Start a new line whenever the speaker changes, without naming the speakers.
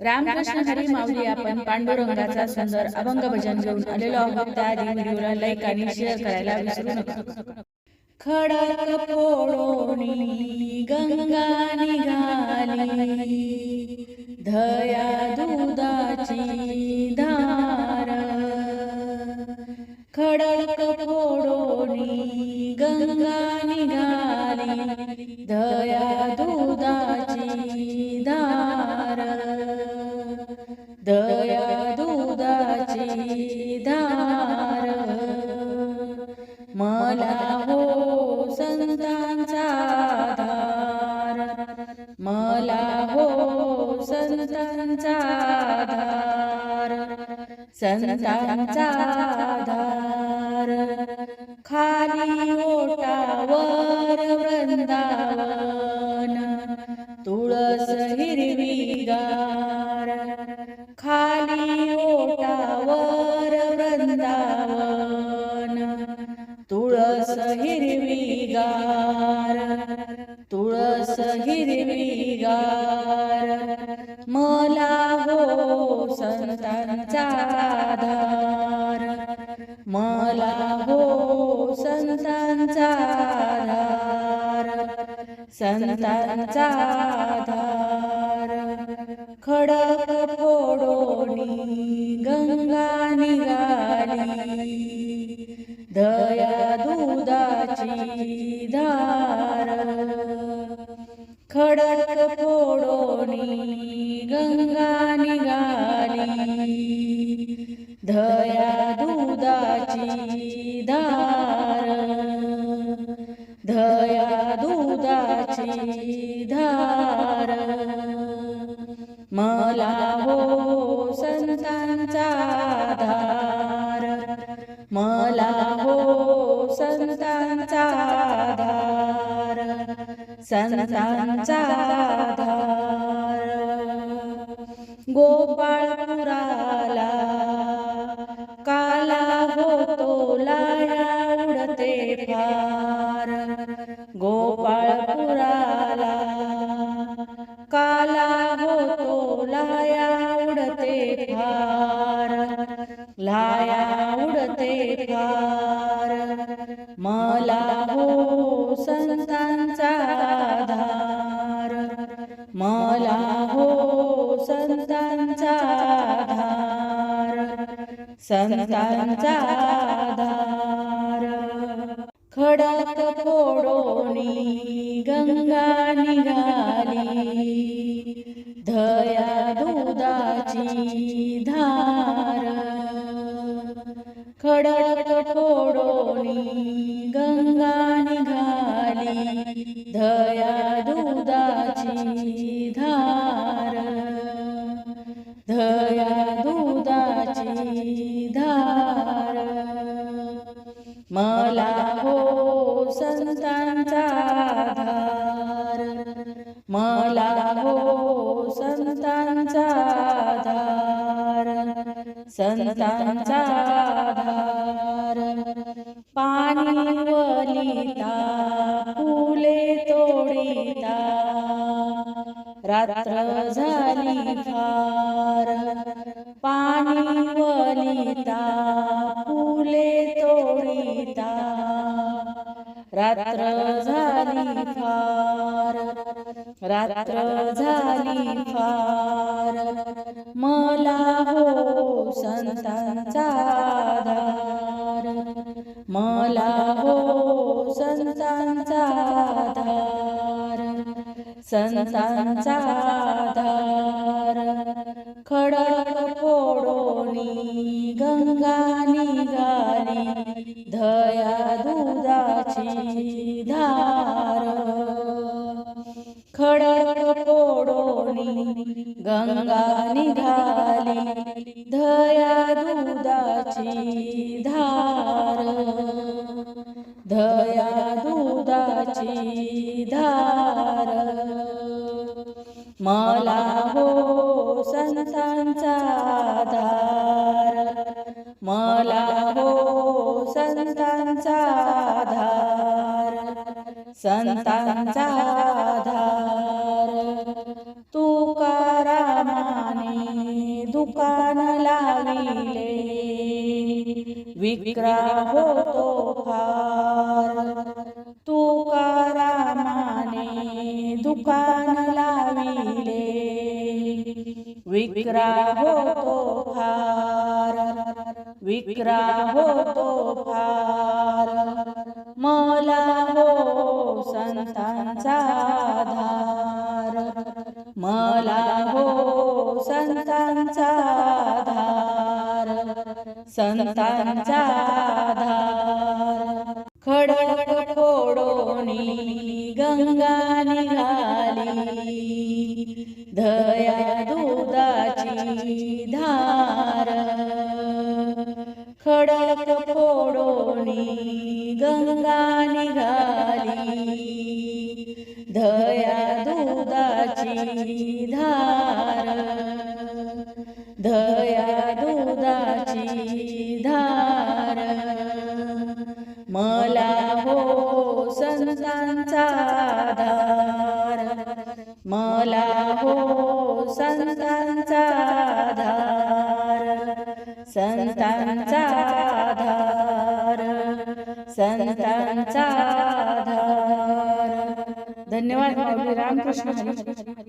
रामकृष्ण हरी माऊली आपण पांडुरंगाचा सुंदर अभंग भजन घेऊन आलेलो आहोत. त्याआधी व्हिडिओला लाईक आणि शेअर करायला विसरू नका. खडक फोडोनी गंगा निघाली धया दुधाची धार. खडक फोडोनी गंगा निघाली धया मला हो संतांचा धार मला हो संतांचा आधार. संतांचा धार खाली ओटावर गार मला हो संतांचा आधार। मला हो संतांचा धार संतांचा आधार। खडक फोडोनी गंगा निघाली। दया दुधाची धार. धया दुधाची धार. मला हो संतांचा धार. मला हो संतांचा धार. संतांचा धार. गोपाळ मला हो संतांचा धार मला हो संतांचा आधार. संतांचा धार खडक फोडोनी गंगा निघाली. धया दुधाची धार. खडक फोडो मला हो संतांचा धार संतांचा आधार पाणी वलिता फुले तोडिता. रात्र झाली फार पाणी वलिता फुले तोडिता. रात्र झाली फार रात्र झाली फार. मला हो संतांचा धार मला हो संतांचा धार संतांचा धार खडक फोडोनी गंगा खडक गंगा निघाली धया दुधाची धार. धया दुधाची धार. मला हो संतांचा धार मला हो संतांचा धार संतांचा धार तुकारामाने दुकान लाविले विक्रा होतो फार तुकारामाने दुकान लाविले विक्रा होतो फार विक्रा होतो फार मला हो संतांचा धार मला हो संतांचा धार संतांचा धार खडक फोडोनी गंगा निघाली. दया दुधाची धार. खडक फोडोनी गंगा निघाली. दुधाची धार दया दुधाची धार. मला हो संतांचा धार मला हो संतांचा धार संतांचा धार संतांचा धार धन्यवाद रामकृष्ण